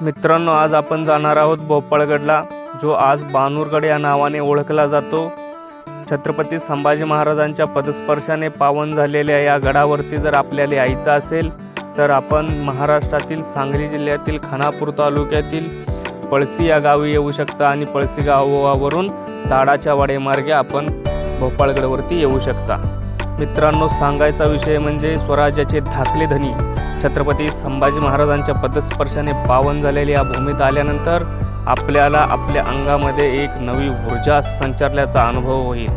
मित्रांनो आज आपण जाणार आहोत भोपाळगडला जो आज बानूरगड या नावाने ओळखला जातो. छत्रपती संभाजी महाराजांच्या पदस्पर्शाने पावन झालेल्या या गडावरती जर आपल्याला यायचं असेल तर आपण महाराष्ट्रातील सांगली जिल्ह्यातील खानापूर तालुक्यातील पळसी या गावी येऊ शकता आणि पळसी गावावरून ताडाच्या वाडेमार्गे आपण भोपाळगडवरती येऊ शकता. मित्रांनो सांगायचा विषय म्हणजे स्वराज्याचे धाकले धनी छत्रपती संभाजी महाराजांच्या पदस्पर्शाने पावन झालेल्या या भूमीत आल्यानंतर आपल्याला आपल्या अंगामध्ये एक नवी ऊर्जा संचारल्याचा अनुभव होईल.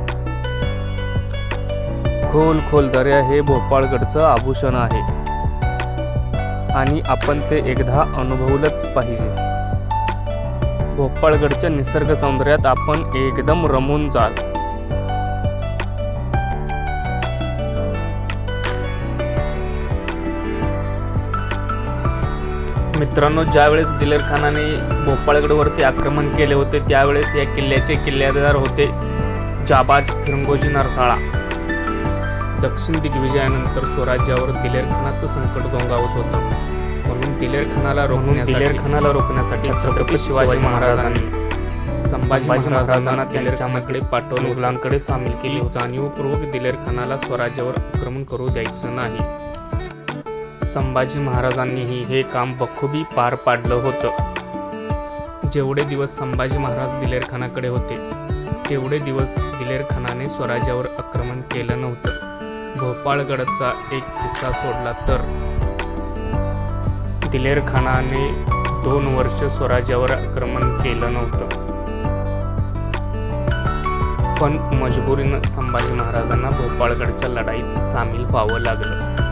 खोल खोल दर्या हे भोपाळगडचं आभूषण आहे. आणि आपण ते एकदा अनुभवलंच पाहिजे. भोपाळगडच्या निसर्ग सौंदर्यात आपण एकदम रमून जाल. मित्रांनो ज्यावेळेस दिलेर खानाने भोपाळगडवरती आक्रमण केले होते त्यावेळेस या किल्ल्याचे किल्लेदार होते जाबाज फिरंगोजी नरसाळा. दक्षिण दिग्विजयानंतर स्वराज्यावर दिलेर खानाचं संकट घोंगावत होतं. म्हणून दिलेर खानाला दिलेर खानाला रोखण्यासाठी छत्रपती शिवाजी महाराजांनी संभाजी महाराजांना त्यांच्याकडे पाठवून मुघलांकडे सामील केली. जाणीवपूर्वक दिलेर खानाला स्वराज्यावर आक्रमण करू द्यायचं नाही. संभाजी महाराजांनीही हे काम बखूबी पार पाडलं होतं. जेवढे दिवस संभाजी महाराज दिलेरखानाकडे होते तेवढे दिवस दिलेरखानाने स्वराज्यावर आक्रमण केलं नव्हतं. भोपाळगडचा एक किस्सा सोडला तर. दिलेरखानाने दोन वर्ष स्वराज्यावर आक्रमण केलं नव्हतं. पण मजबुरीनं संभाजी महाराजांना भोपाळगडच्या लढाईत सामील व्हावं लागलं.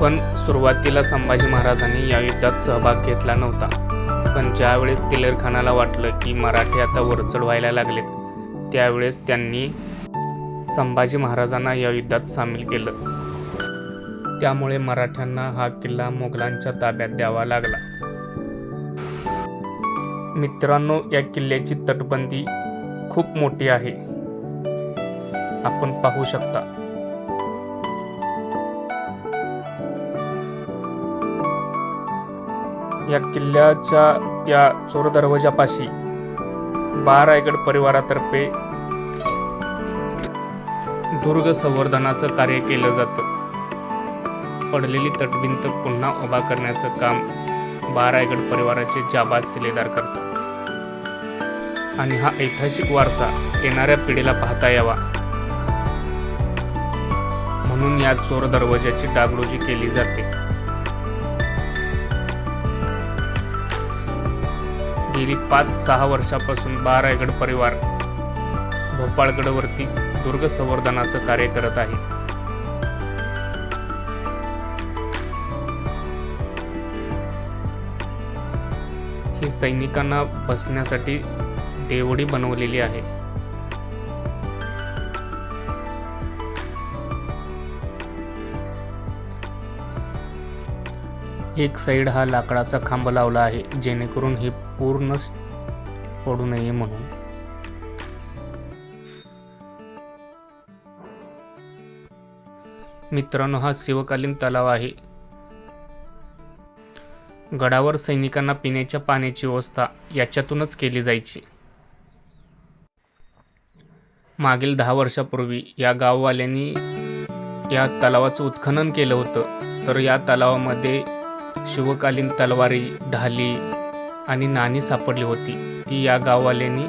पण सुरुवातीला संभाजी महाराजांनी या युद्धात सहभाग घेतला नव्हता. पण ज्यावेळेस तिलेरखानाला वाटलं की मराठी आता वरचढ व्हायला लागलेत त्यावेळेस त्यांनी संभाजी महाराजांना या युद्धात सामील केलं. त्यामुळे मराठ्यांना हा किल्ला मोगलांच्या ताब्यात द्यावा लागला. मित्रांनो या किल्ल्याची तटबंदी खूप मोठी आहे. आपण पाहू शकता. या किल्ल्याच्या या चोर दरवाजापाशी बारायगड परिवारातर्फे दुर्ग संवर्धनाचं कार्य केलं जातं. पडलेली तटभिंत पुन्हा उभा करण्याचं काम बारायगड परिवाराचे जाबाज सिलेदार करतात. आणि हा ऐतिहासिक वारसा येणाऱ्या पिढीला पाहता यावा. म्हणून या चोर दरवाजाची डागडोजी केली जाते. गेली पाच सहा वर्षापासून बारायगड परिवार भोपाळगडवरती दुर्ग संवर्धनाचं कार्य करत आहे. ही सैनिकांना बसण्यासाठी देवडी बनवलेली आहे. एक साईड हा लाकडाचा खांब लावला आहे जेणेकरून हे पूर्ण पडू नये म्हणून. मित्रांनो हा शिवकालीन तलाव आहे. गडावर सैनिकांना पिण्याच्या पाण्याची व्यवस्था याच्यातूनच केली जायची. मागील दहा वर्षापूर्वी या गाववाल्यांनी या तलावाचं उत्खनन केलं होतं. तर या तलावामध्ये शिवकालीन तलवारी ढाली आणि नाणी सापडली होती. ती या गाववाल्यांनी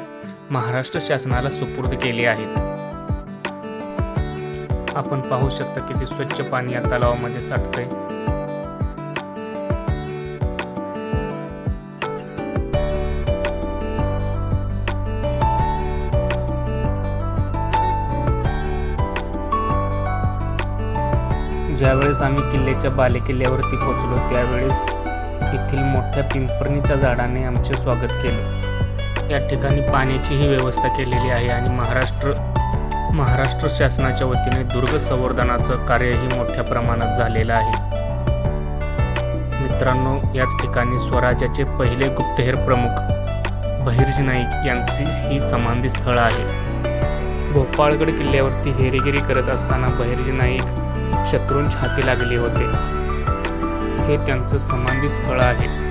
महाराष्ट्र शासनाला सुपूर्द केली आहेत आपण पाहू शकता किती स्वच्छ पाणी या तलावामध्ये साठतंय. ज्यावेळेस आम्ही किल्ल्याच्या बालेकिल्ल्यावरती पोचलो त्यावेळेस येथील मोठ्या पिंपरणीच्या झाडाने आमचे स्वागत केले. या ठिकाणी पाण्याचीही व्यवस्था केलेली आहे आणि महाराष्ट्र महाराष्ट्र शासनाच्या वतीने दुर्ग संवर्धनाचं कार्यही मोठ्या प्रमाणात झालेलं आहे. मित्रांनो याच ठिकाणी स्वराज्याचे पहिले गुप्तहेर प्रमुख बहिर्जी नाईक यांची ही समाधी स्थळ आहे. भोपाळगड किल्ल्यावरती हेरेगिरी करत असताना बहिर्जी नाईक शत्रूंच्या हाती लागले होते. हे त्यांचं समाधी स्थळ आहे.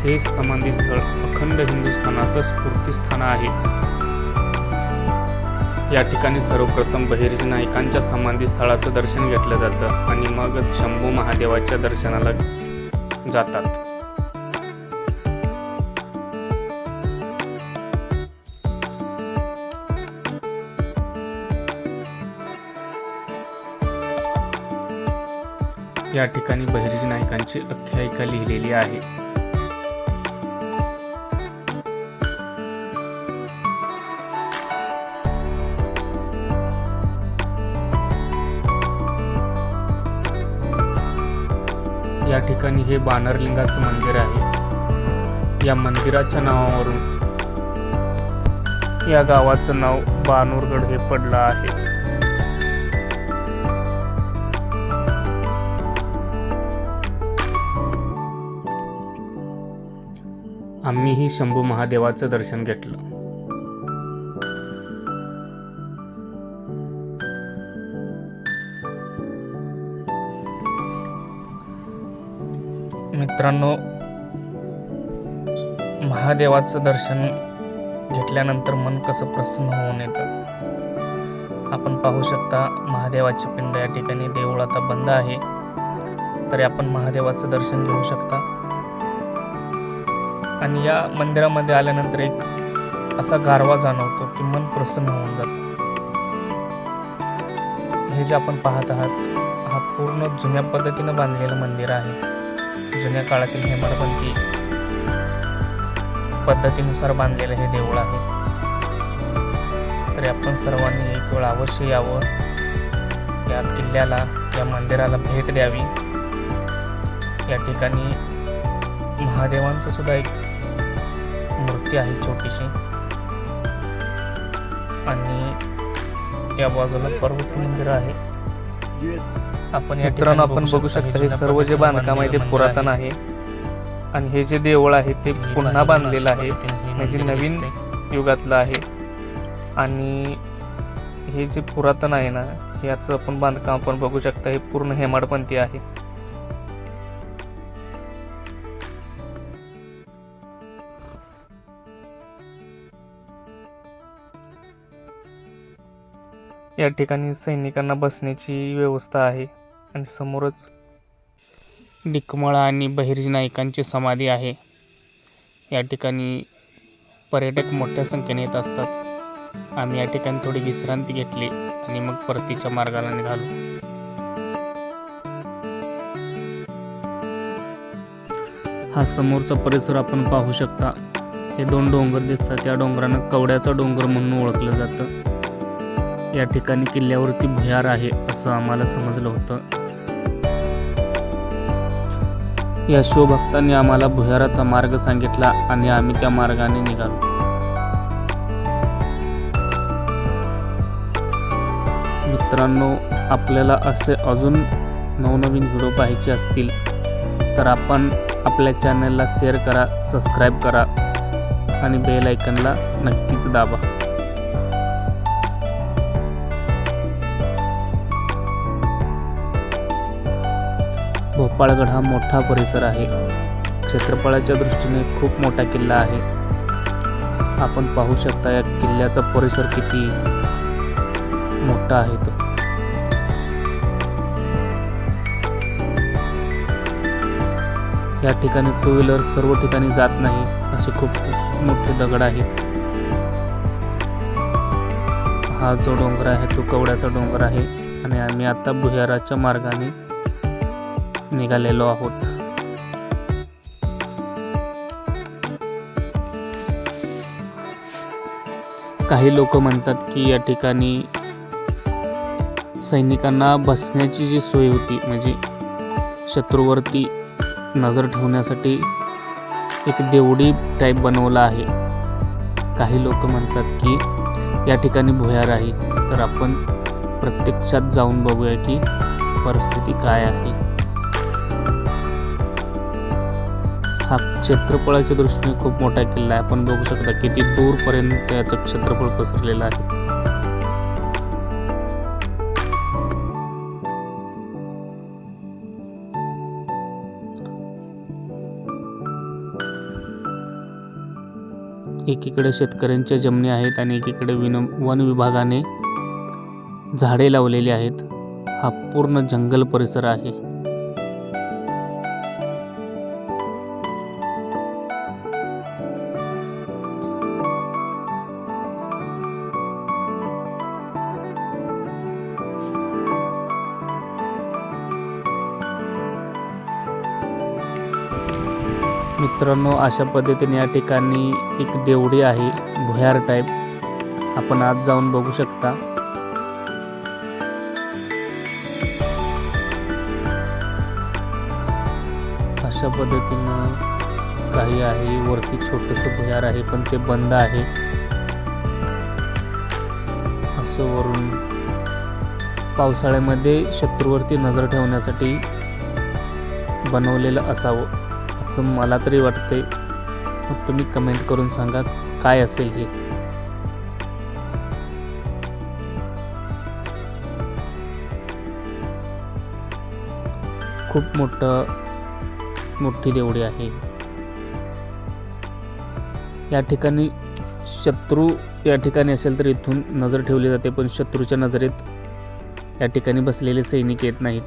हे समाधी स्थळ अखंड हिंदुस्थानाचं स्फूर्तीस्थान आहे. या ठिकाणी सर्वप्रथम बहिर्जी नायकांच्या समाधी स्थळाचं दर्शन घेतलं जातं आणि मगच शंभू महादेवाच्या दर्शनाला जातात. या ठिकाणी बहिर्जी नायकांची आख्यायिका लिहिलेली आहे. या ठिकाणी हे बानरलिंगाचं मंदिर आहे. या मंदिराच्या नावावरून या गावाचं नाव बानूरगड हे पडलं आहे. आम्हीही शंभू महादेवाचं दर्शन घेतलं. मित्रांनो महादेवाचं दर्शन घेतल्यानंतर मन कसं प्रसन्न होऊन येतं? आपण पाहू शकता महादेवाची पिंड या ठिकाणी देऊळ आता बंद आहे. तरी आपण महादेवाचं दर्शन घेऊ शकता. आणि या मंदिरामध्ये आल्यानंतर एक असा गारवा जाणवतो की मन प्रसन्न होऊन जातं. हे जे आपण पाहत आहात हा पूर्ण जुन्या पद्धतीनं बांधलेलं मंदिर आहे. जुन्या काळातील हेमाडपंथी पद्धतीनुसार बांधलेलं हे देऊळ आहे. तरी आपण सर्वांनी एक वेळ अवश्य यावं. या किल्ल्याला या मंदिराला भेट द्यावी. या ठिकाणी महादेवांचं सुद्धा एक मूर्ती आहे छोटीशी. आणि या बाजूला पार्वती मंदिर आहे. आपण या मित्रांनो आपण बघू शकता हे सर्व जे बांधकाम आहे ते पुरातन आहे. आणि हे जे देऊळ आहे ते पुन्हा बांधलेलं आहे. हे म्हणजे नवीन. युगातलं आहे. आणि हे जे पुरातन आहे ना याचं आपण बांधकाम आपण बघू शकता. हे पूर्ण हेमाडपंथी आहे. या ठिकाणी सैनिकांना बसण्याची व्यवस्था आहे. आणि समोरच डिकमळा आणि बहिर्जी नायकांची समाधी आहे. या ठिकाणी पर्यटक मोठ्या संख्येने येत असतात. आम्ही या ठिकाणी थोडी विश्रांती घेतली आणि मग परतीच्या मार्गाला निघालो. हा समोरचा परिसर आपण पाहू शकता. हे दोन डोंगर दिसतात. या डोंगरांना कवड्याचा डोंगर म्हणून ओळखलं जातं. या ठिकाणी किल्ल्यावरती भुयार आहे असं आम्हाला समजलं होतं. या शिवभक्तांनी आम्हाला भुयाराचा मार्ग सांगितला आणि आम्ही त्या मार्गाने निघालो. मित्रांनो आपल्याला असे अजून नवनवीन व्हिडिओ पाहायचे असतील तर आपण आपल्या चॅनलला शेअर करा सबस्क्राईब करा आणि बेल आयकनला नक्कीच दाबा. भोपाळगड हा मोठा परिसर आहे. क्षेत्रफळाच्या दृष्टीने खूप मोठा किल्ला आहे. आपण पाहू शकता या किल्ल्याचा परिसर किती मोठा आहे तो. या ठिकाणी टू व्हीलर सर्व ठिकाणी जात नाही असे खूप मोठे दगड आहेत. हा जो डोंगर आहे तो कवड्याचा डोंगर आहे. आणि आम्ही आता भुयाराच्या मार्गाने निघालेलो आहोत. काही लोक म्हणतात की या ठिकाणी सैनिकांना बसण्याची जी सोय होती म्हणजे शत्रूवरती नजर ठेवण्यासाठी एक देवडी टाईप बनवला आहे. काही लोक म्हणतात की या ठिकाणी भुयार आहे तर आपण प्रत्यक्षात जाऊन बघूया की परिस्थिती काय आहे. हा क्षेत्रफळाच्या दृष्टीने खूप मोठा किल्ला आहे. आपण बघू शकता किती दूरपर्यंत याचं क्षेत्रफळ पसरलेलं आहे. एकीकडे शेतकऱ्यांच्या जमिनी आहेत आणि एकीकडे विन वन विभागाने झाडे लावलेली आहेत. हा पूर्ण जंगल परिसर आहे. मित्रांनो अशा पद्धतीने या ठिकाणी एक देवडी आहे भुयार टाईप आपण आज जाऊन बघू शकता. अशा पद्धतीनं काही आहे वरती छोटस भुयार आहे पण ते बंद आहे. असं वरून पावसाळ्यामध्ये शत्रूवरती नजर ठेवण्यासाठी बनवलेलं असावं. असं मला तरी वाटते मग तुम्ही कमेंट करून सांगा काय असेल हे? खूप मोठं मोठी देवडी आहे. या ठिकाणी शत्रू या ठिकाणी असेल तर इथून नजर ठेवली जाते पण शत्रूच्या नजरेत या ठिकाणी बसलेले सैनिक येत नाहीत.